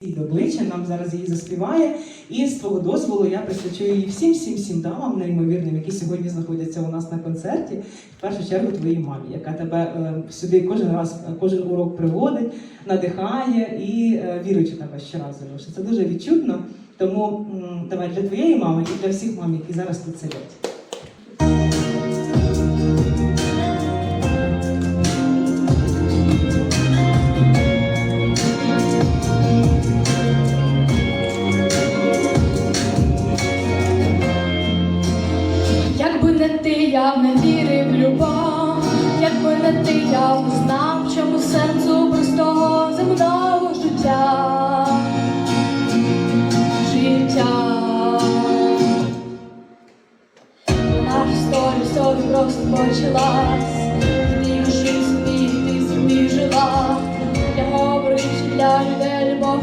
до обличчя, нам зараз її заспіває. І з твого дозволу я присвячу її всім, всім, всім дамам неймовірним, які сьогодні знаходяться у нас на концерті. В першу чергу твоїй мамі, яка тебе е, сюди кожен раз, кожен урок приводить, надихає і е, віруючи тебе щоразу. Це дуже відчутно. Тому м, давай для твоєї мами і для всіх мам, які зараз тут сидять. Я б не вірив в любов, якби не ти, я б знав, чому сенсу простого земного життя. Життя. Наша історія собі просто почалась. Душі собі, ти собі жила. Я говорив, що для людей любов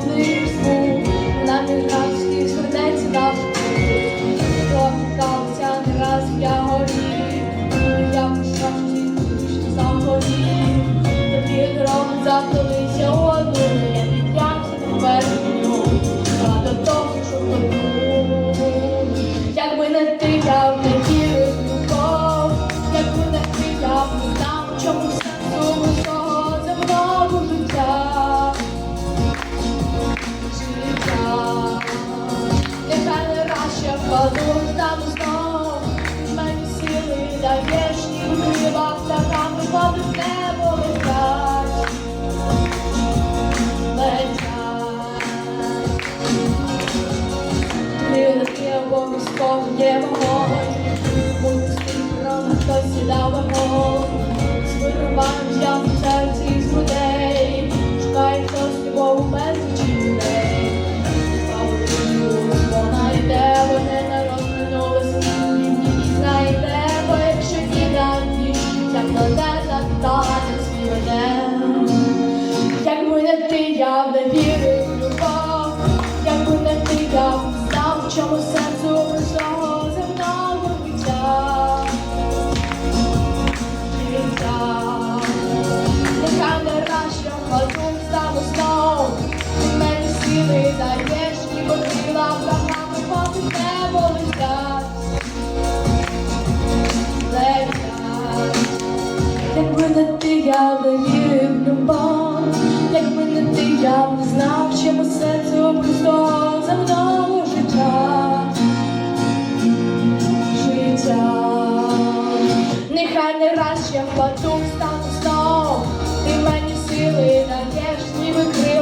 чому сенсу усього земного життя. Життя. Нехай не раз я впаду, знов, мені сили даєш, води в небо обов'язково є вогонь, Будь Як не ти, я не вірив любов, якби не ти, я в чому сенсу сили даєш ти, я в вірив любов, як мене ти, я б не знав, чим усе це за мною життя. Життя. Нехай не раз я впаду, встану знов, ти мені сили даєш, ніби крив.